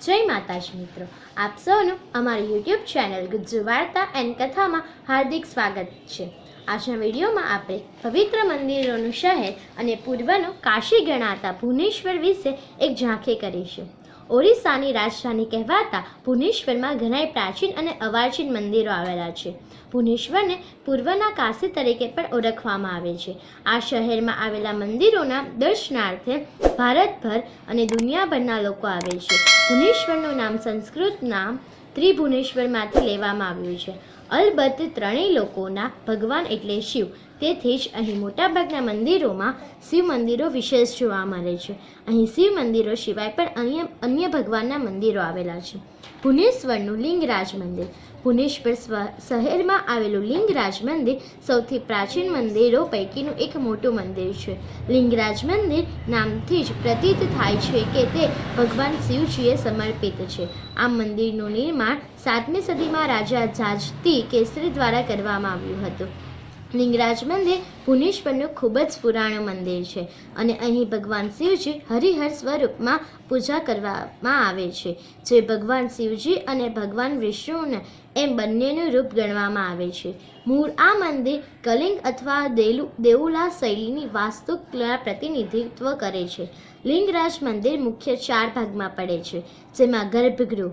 જય માતાજી મિત્રો. આપ સૌનું અમારી યુટ્યુબ ચેનલ ગુજ્જુ વાર્તા એન્ડ કથામાં હાર્દિક સ્વાગત છે. આજના વિડીયોમાં આપણે પવિત્ર મંદિરોનું શહેર અને પૂર્વનું કાશી ગણાતા ભુવનેશ્વર વિશે એક ઝાંખી કરીશું. ઓરિસ્સાની રાજધાની કહેવાતા ભુવનેશ્વરમાં ઘણાય પ્રાચીન અને અવાચીન મંદિરો આવેલા છે. ભુવનેશ્વરને પૂર્વના કાશી તરીકે પણ ઓળખવામાં આવે છે. આ શહેરમાં આવેલા મંદિરોના દર્શનાર્થે ભારતભર અને દુનિયાભરના લોકો આવે છે. ભુવનેશ્વરનું નામ સંસ્કૃત નામ ત્રિભુવનેશ્વરમાંથી લેવામાં આવ્યું છે. અલબત્ત ત્રણેય લોકોના ભગવાન એટલે શિવ. તેથી જ અહીં મોટાભાગના મંદિરોમાં શિવ મંદિરો વિશેષ જોવા મળે છે. અહીં શિવ મંદિરો સિવાય પણ અન્ય અન્ય ભગવાનના મંદિરો આવેલા છે. ભુવનેશ્વરનું લિંગરાજ મંદિર. ભુવનેશ્વર શહેરમાં આવેલું લિંગરાજ મંદિર સૌથી પ્રાચીન મંદિરો પૈકીનું એક મોટું મંદિર છે. લિંગરાજ મંદિર નામથી જ પ્રતીત થાય છે કે તે ભગવાન શિવજીએ સમર્પિત છે. આ મંદિરનું નિર્માણ સાતમી સદીમાં રાજા જાજતી કેસરી દ્વારા કરવામાં આવ્યું હતું. લિંગરાજ મંદિર ભુવનેશ્વરનું ખૂબ જ પુરાણું મંદિર છે. અને અહીં ભગવાન શિવજી હરિહર સ્વરૂપમાં પૂજા કરવામાં આવે છે. જે ભગવાન શિવજી અને ભગવાન વિષ્ણુને એમ બંનેનું રૂપ ગણવામાં આવે છે. મૂળ આ મંદિર કલિંગ અથવા દેલુ, દેઉલા શૈલીની વાસ્તુકલા પ્રતિનિધિત્વ કરે છે. લિંગરાજ મંદિર મુખ્ય ચાર ભાગમાં પડે છે. જેમાં ગર્ભગૃહ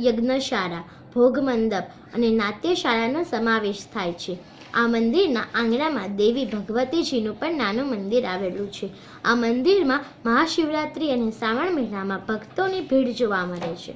યજ્ઞશાળા, ભોગ મંડપ અને નાટ્યશાળાનો સમાવેશ થાય છે. આ મંદિરના આંગણામાં દેવી ભગવતીજીનું પણ નાનું મંદિર આવેલું છે. આ મંદિરમાં મહાશિવરાત્રિ અને શ્રાવણ મહિનામાં ભક્તોની ભીડ જોવા મળે છે.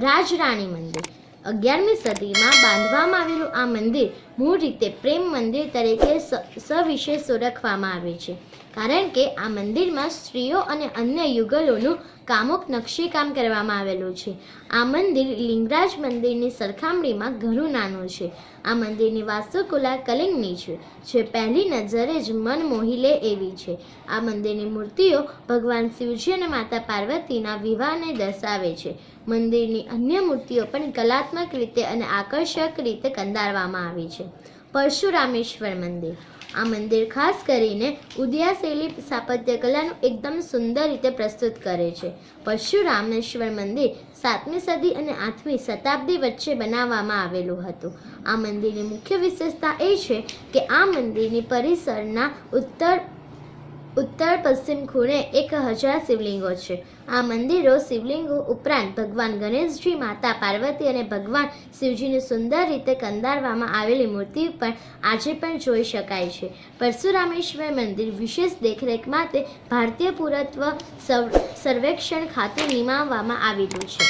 રાજરાણી મંદિર. અગિયારમી સદીમાં બાંધવામાં આવેલું આ મંદિર મૂળ રીતે પ્રેમ મંદિર તરીકે સવિશેષ ઓળખવામાં આવે છે. કારણ કે આ મંદિરમાં સ્ત્રીઓ અને અન્ય યુગલોનું કામુક નકશીકામ કરવામાં આવેલું છે. આ મંદિર લિંગરાજ મંદિરની સરખામણીમાં ઘણું નાનું છે. આ મંદિરની વાસ્તુકલા કલિંગની છે, જે પહેલી નજરે જ મન મોહી લે એવી છે. આ મંદિરની મૂર્તિઓ ભગવાન શિવજી અને માતા પાર્વતીના વિવાહને દર્શાવે છે. મંદિરની અન્ય મૂર્તિઓ પણ કલાત્મક રીતે અને આકર્ષક રીતે કંદારવામાં આવી છે. પરશુરામેશ્વર મંદિર. આ મંદિર ખાસ કરીને ઉદયાશૈલી સ્થાપત્ય કલાનું એકદમ સુંદર રીતે પ્રસ્તુત કરે છે. પરશુરામેશ્વર મંદિર સાતમી સદી અને આઠમી શતાબ્દી વચ્ચે બનાવવામાં આવેલું હતું. આ મંદિરની મુખ્ય વિશેષતા એ છે કે આ મંદિરની પરિસરના ઉત્તર ઉત્તર પશ્ચિમ ખૂણે એક હજાર શિવલિંગો છે. આ મંદિરો શિવલિંગો ઉપરાંત ભગવાન ગણેશજી, માતા પાર્વતી અને ભગવાન શિવજીની સુંદર રીતે કંદારવામાં આવેલી મૂર્તિ પણ આજે પણ જોઈ શકાય છે. પરશુરામેશ્વર મંદિર વિશેષ દેખરેખ માટે ભારતીય પુરાતત્વ સર્વ- સર્વેક્ષણ ખાતે નિમાવવામાં આવેલું છે.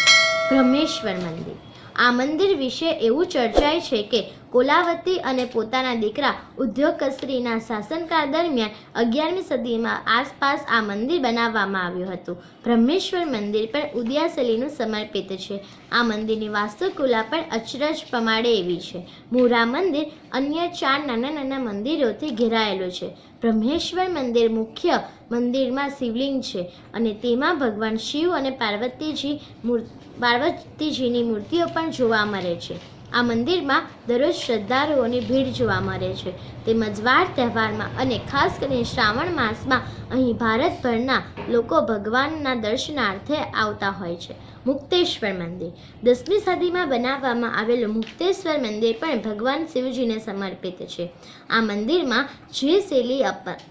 બ્રહ્મેશ્વર મંદિર. આ મંદિર વિશે એવું ચર્ચાય છે કે કોલાવતી અને પોતાના દીકરા ઉદ્યોગશ્રીના શાસનકાળ દરમિયાન અગિયારમી સદીમાં આસપાસ આ મંદિર બનાવવામાં આવ્યું હતું. બ્રહ્મેશ્વર મંદિર પણ ઉદયાશૈલીનું સમર્પિત છે. આ મંદિરની વાસ્તુકલા પણ અચરજ પ્રમાણે એવી છે. મોરા મંદિર અન્ય ચાર નાના નાના મંદિરોથી ઘેરાયેલું છે. બ્રહ્મેશ્વર મંદિર મુખ્ય મંદિરમાં શિવલિંગ છે અને તેમાં ભગવાન શિવ અને પાર્વતીજી મૂર- પાર્વતીજીની મૂર્તિઓ પણ જોવા મળે છે. આ મંદિરમાં દરરોજ શ્રદ્ધાળુઓની ભીડ જોવા મળે છે. તેમજ વાર તહેવારમાં અને ખાસ કરીને શ્રાવણ માસમાં અહીં ભારતભરના લોકો ભગવાનના દર્શનાર્થે આવતા હોય છે. મુક્તેશ્વર મંદિર. દસમી સદીમાં બનાવવામાં આવેલું મુક્તેશ્વર મંદિર પણ ભગવાન શિવજીને સમર્પિત છે. આ મંદિરમાં જે શૈલી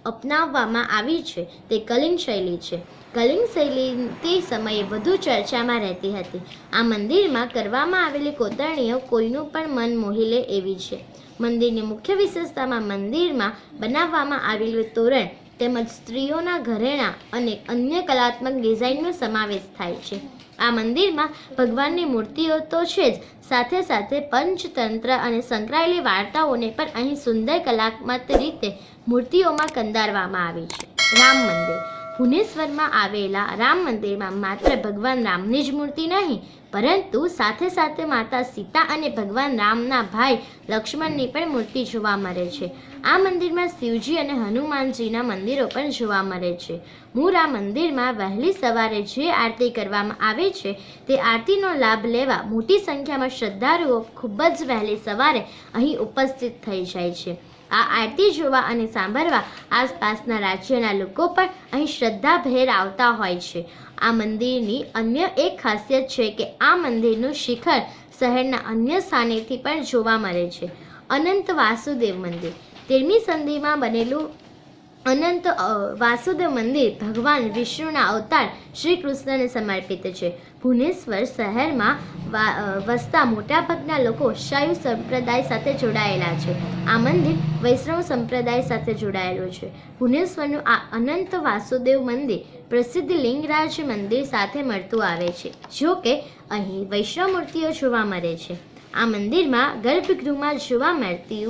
અપનાવવામાં આવી છે તે કલિંગ શૈલી છે. કલિંગ શૈલી તે સમયે વધુ ચર્ચામાં રહેતી હતી. આ મંદિરમાં કરવામાં આવેલી કોતરણીઓ કોઈનું પણ મન મોહી લે એવી છે. મંદિરની મુખ્ય વિશેષતામાં મંદિરમાં બનાવવામાં આવેલું તોરણ તેમજ સ્ત્રીઓના ઘરેણાં અને અન્ય કલાત્મક ડિઝાઇનનો સમાવેશ થાય છે. આ મંદિરમાં ભગવાનની મૂર્તિઓ તો છે જ, સાથે સાથે પંચતંત્ર અને સંકળાયેલી વાર્તાઓને પણ અહીં સુંદર કલાત્મક રીતે મૂર્તિઓમાં કંદારવામાં આવી છે. રામ મંદિર. ભુવનેશ્વરમાં આવેલા રામ મંદિરમાં માત્ર ભગવાન રામની જ મૂર્તિ નહીં, પરંતુ સાથે સાથે માતા સીતા અને ભગવાન રામના ભાઈ લક્ષ્મણની પણ મૂર્તિ જોવા મળે છે. આ મંદિરમાં શિવજી અને હનુમાનજીના મંદિરો પણ જોવા મળે છે. આ મંદિરમાં વહેલી સવારે જે આરતી કરવામાં આવે છે, તે આરતીનો લાભ લેવા મોટી સંખ્યામાં શ્રદ્ધાળુઓ ખૂબ જ વહેલી સવારે અહીં ઉપસ્થિત થઈ જાય છે. આ આરતી જોવા અને સાંભળવા આસપાસના રાજ્યના લોકો પણ અહીં શ્રદ્ધાભેર આવતા હોય છે. આ મંદિરની અન્ય એક ખાસિયત છે કે આ મંદિરનું શિખર શહેરના અન્ય સ્થાનેથી પણ જોવા મળે છે. અનંત વાસુદેવ મંદિર. તેરમી સંધિમાં બનેલું અનંત વાસુદેવ મંદિર ભગવાન વિષ્ણુના અવતાર શ્રી કૃષ્ણને સમર્પિત છે. ભુવનેશ્વર શહેરમાં વસતા મોટાભાગના લોકો શૈવ સંપ્રદાય સાથે જોડાયેલા છે. આ મંદિર વૈષ્ણવ સંપ્રદાય સાથે જોડાયેલું છે. ભુવનેશ્વરનું આ અનંત વાસુદેવ મંદિર પ્રસિદ્ધ લિંગરાજ મંદિર સાથે મળતું આવે છે, જો કે અહીં વૈષ્ણવ મૂર્તિઓ જોવા મળે છે. આ મંદિરમાં ગર્ભગૃહમાં જોવા મળતી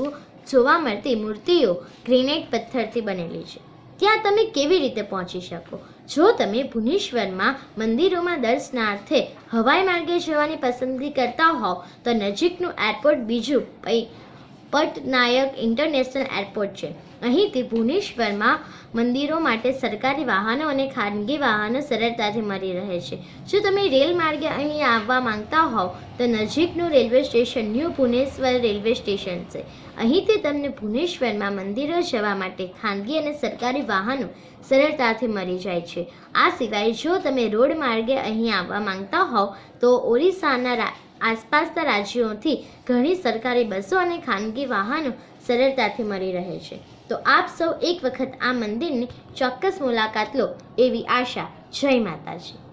જોવા મળતી મૂર્તિઓ ગ્રેનાઇટ પથ્થરથી બનેલી છે. ત્યાં તમે કેવી રીતે પહોંચી શકો? જો તમે ભુવનેશ્વરમાં મંદિરોમાં દર્શનાર્થે હવાઈ માર્ગે જવાની પસંદગી કરતા હોવ, તો નજીકનું એરપોર્ટ બીજું પટનાયક ઇન્ટરનેશનલ એરપોર્ટ છે. અહીંથી ભુવનેશ્વરમાં મંદિરો માટે સરકારી વાહનો અને ખાનગી વાહનો સરળતાથી મળી રહે છે. જો તમે રેલ માર્ગે અહીં આવવા માંગતા હોવ, તો નજીકનું railway station new Bhubaneswar railway station છે. અહીંથી તમને ભુવનેશ્વરમાં મંદિરો જવા માટે ખાનગી અને સરકારી વાહનો સરળતાથી મળી જાય છે. આ સિવાય જો તમે રોડ માર્ગે અહીં આવવા માંગતા હોવ, તો ઓરિસ્સાના આસપાસના રાજ્યોથી ઘણી સરકારી બસો અને ખાનગી વાહનો સરળતાથી મળી રહે છે. તો આપ સૌ એક વખત આ મંદિરની ચોક્કસ મુલાકાત લો એવી આશા જય માતાજી.